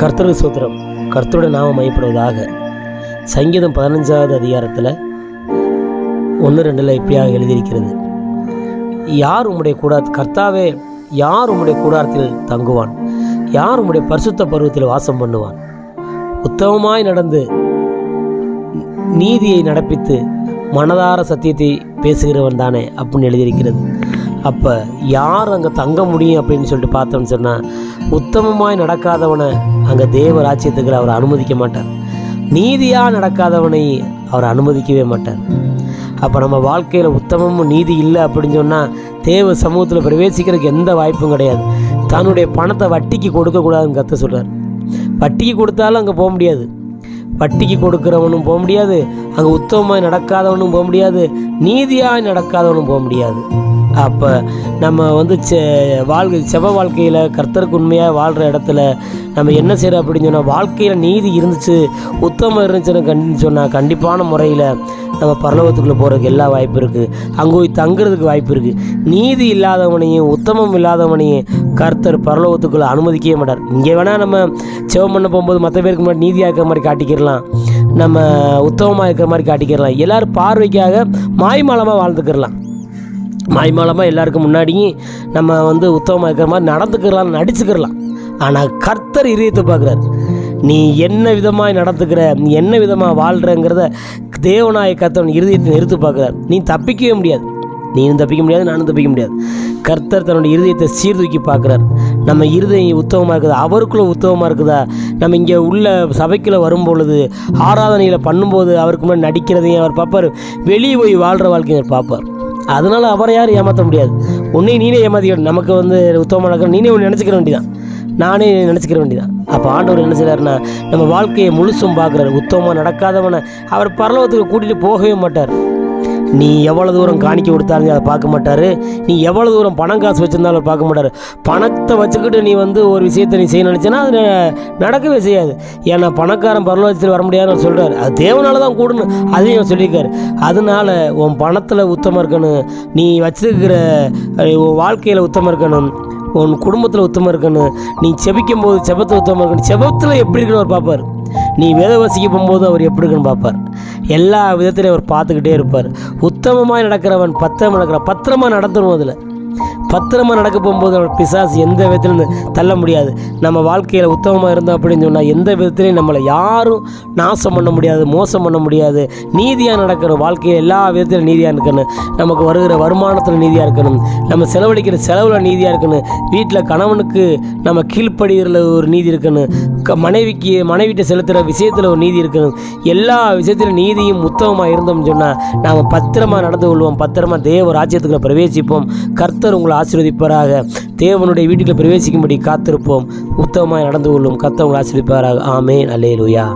கர்த்தருக்கு சூத்திரம் கர்த்தருடைய நாமம் மையப்படுவதாக. சங்கீதம் பதினஞ்சாவது அதிகாரத்தில் ஒன்று ரெண்டில் இப்படியாக எழுதியிருக்கிறது. யார் உம்முடைய கூடா கர்த்தாவே யார் உம்முடைய கூடாரத்தில் தங்குவான்? யார் உம்முடைய பரிசுத்த பருவத்தில் வாசம் பண்ணுவான்? உத்தமமாய் நடந்து நீதியை நடப்பித்து மனதார சத்தியத்தை பேசுகிறவன் தானே அப்படின்னு எழுதியிருக்கிறது. அப்போ யார் அங்கே தங்க முடியும் அப்படின்னு சொல்லிட்டு பார்த்தோம்னு சொன்னால் உத்தமமாய் நடக்காதவனை அங்கே தேவ ராஜ்யத்துக்கு அவர் அனுமதிக்க மாட்டார். நீதியாக நடக்காதவனை அவர் அனுமதிக்கவே மாட்டார். அப்போ நம்ம வாழ்க்கையில் உத்தமமும் நீதி இல்லை அப்படின்னு சொன்னால் தேவ சமூகத்தில் பிரவேசிக்கிறதுக்கு எந்த வாய்ப்பும் கிடையாது. தன்னுடைய பணத்தை வட்டிக்கு கொடுக்கக்கூடாதுன்னு கற்று சொல்கிறார் வட்டிக்கு கொடுத்தாலும் அங்கே போக முடியாது. வட்டிக்கு கொடுக்குறவனும் போக முடியாது. அங்கே உத்தமமாக நடக்காதவனும் போக முடியாது. நீதியாக நடக்காதவனும் போக முடியாது. அப்போ நம்ம வந்து செ வாழ்க்கை செவ வாழ்க்கையில் கர்த்தருக்கு உண்மையாக வாழ்கிற இடத்துல நம்ம என்ன செய்கிறோம் அப்படின்னு சொன்னால் வாழ்க்கையில் நீதி இருந்துச்சு உத்தமம் இருந்துச்சுன்னு கண் சொன்னால் கண்டிப்பான முறையில் நம்ம பரலோகத்துக்குள்ளே போகிறதுக்கு எல்லா வாய்ப்பு இருக்குது அங்கே போய் தங்குறதுக்கு வாய்ப்பு இருக்குது நீதி இல்லாதவனையும் உத்தமம் இல்லாதவனையும் கர்த்தர் பரலோகத்துக்குள்ளே அனுமதிக்கவே மாட்டார். இங்கே வேணால் நம்ம செவம் பண்ண போகும்போது மற்ற பேருக்கு முன்னாடி நீதியாக இருக்கிற மாதிரி காட்டிக்கிடலாம். நம்ம உத்தமமாக இருக்கிற மாதிரி காட்டிக்கிடலாம். எல்லோரும் பார்வைக்காக மாய்மாலமாக வாழ்ந்துக்கிடலாம். மாய்மாலமாக எல்லாருக்கும் முன்னாடியும் நம்ம வந்து உத்தமமாக இருக்கிற மாதிரி நடந்துக்கிறலாம் நடிச்சுக்கிறலாம். ஆனால் கர்த்தர் இதயத்தை பார்க்குறாரு. நீ என்ன விதமாக நடந்துக்கிற நீ என்ன விதமாக வாழ்கிறங்கிறத தேவநாய கர்த்தவன் இருதயத்தை நிறுத்து பார்க்குறார். நீ தப்பிக்கவே முடியாது. நீனும் தப்பிக்க முடியாது நானும் தப்பிக்க முடியாது. கர்த்தர் தன்னுடைய இருதயத்தை சீர்தூக்கி பார்க்குறார். நம்ம இருதயம் உத்தமமாக இருக்குதா? அவருக்குள்ளே உத்தமமாக இருக்குதா? நம்ம இங்கே உள்ள சபைக்குள்ளே வரும்பொழுது ஆராதனையில் பண்ணும்போது அவருக்கு முன்னாடி நடிக்கிறதையும் அவர் பார்ப்பார். வெளியே போய் வாழ்கிற வாழ்க்கையை அவர் பார்ப்பார். அதனால் அவரை யாரும் ஏமாற்ற முடியாது. உன்னையும் நீனே ஏமாற்றிக்கணும் நமக்கு வந்து உத்தமமாக நடக்கணும் நீனே ஒன்று நினச்சிக்கிற வேண்டியதான் நானே நினச்சிக்கிற வேண்டியதான் அப்போ ஆண்டவர் என்ன செய்கிறாருன்னா நம்ம வாழ்க்கையை முழுசும் பார்க்குறாரு. உத்தமமாக நடக்காதவனை அவர் பரலோகத்துக்கு கூட்டிகிட்டு போகவே மாட்டார். நீ எவ்வளோ தூரம் காணிக்க கொடுத்தாலும் அதை பார்க்க மாட்டார். நீ எவ்வளோ தூரம் பணம் காசு வச்சுருந்தாலும் பார்க்க மாட்டார். பணத்தை வச்சுக்கிட்டு நீ வந்து ஒரு விஷயத்தை நீ செய்ய நினச்சேன்னா அது நடக்கவே செய்யாது. ஏன்னா பணக்காரன் பரலோகத்தில் வர முடியாதுன்னு சொல்கிறார் அது தேவனால தான் கூடணும் அதையும் அவர் சொல்லியிருக்காரு. அதனால உன் பணத்தில் உத்தமாக இருக்கணும். நீ வச்சிருக்கிற உன் வாழ்க்கையில் உத்தமாக இருக்கணும். உன் குடும்பத்தில் உத்தமாக இருக்கணும். நீ செபிக்கும் போது செபத்தில் உத்தமாக இருக்கணும். செபத்தில் எப்படி இருக்கணும் அவர் பார்ப்பார். நீ வேத வசிக்க போகும்போது அவர் எப்படி இருக்குன்னு பார்ப்பார். எல்லா விதத்திலையும் அவர் பார்த்துக்கிட்டே இருப்பார். உத்தமமாக நடக்கிறவன் பத்திரமா நடக்கிற பத்திரமா நடந்துடும் அதில். பத்திரமா நடக்க போகும்போது நம்ம பிசாசு எந்த விதத்திலும் தள்ள முடியாது. நம்ம வாழ்க்கையில் உத்தமமாக இருந்தோம் அப்படின்னு சொன்னால் எந்த விதத்திலையும் நம்மளை யாரும் நாசம் பண்ண முடியாது மோசம் பண்ண முடியாது. நீதியாக நடக்கணும். வாழ்க்கையில் எல்லா விதத்திலும் நீதியாக இருக்கணும். நமக்கு வருகிற வருமானத்தில் நீதியாக இருக்கணும். நம்ம செலவழிக்கிற செலவில் நீதியாக இருக்கணும். வீட்டில் கணவனுக்கு நம்ம கீழ்ப்படுகிறதுல ஒரு நீதி இருக்கணும். க மனைவிக்கு மனைவிட்ட செலுத்துகிற விஷயத்தில் ஒரு நீதி இருக்கணும். எல்லா விஷயத்திலும் நீதியும் உத்தமமாக இருந்தோம்னு சொன்னால் நாம் பத்திரமாக நடந்து கொள்வோம். பத்திரமா தேவ ராஜ்யத்துக்குள்ளே பிரவேசிப்போம். கர்த்தர் உங்களை ஆசீர்வதிப்பாராக. தேவனுடைய வீட்டில் பிரவேசிக்கும்படி காத்திருப்போம். உத்தமமாக நடந்து கொள்ளும் கத்தவங்களை ஆசிரிப்பாராக ஆமே ஆமேன்.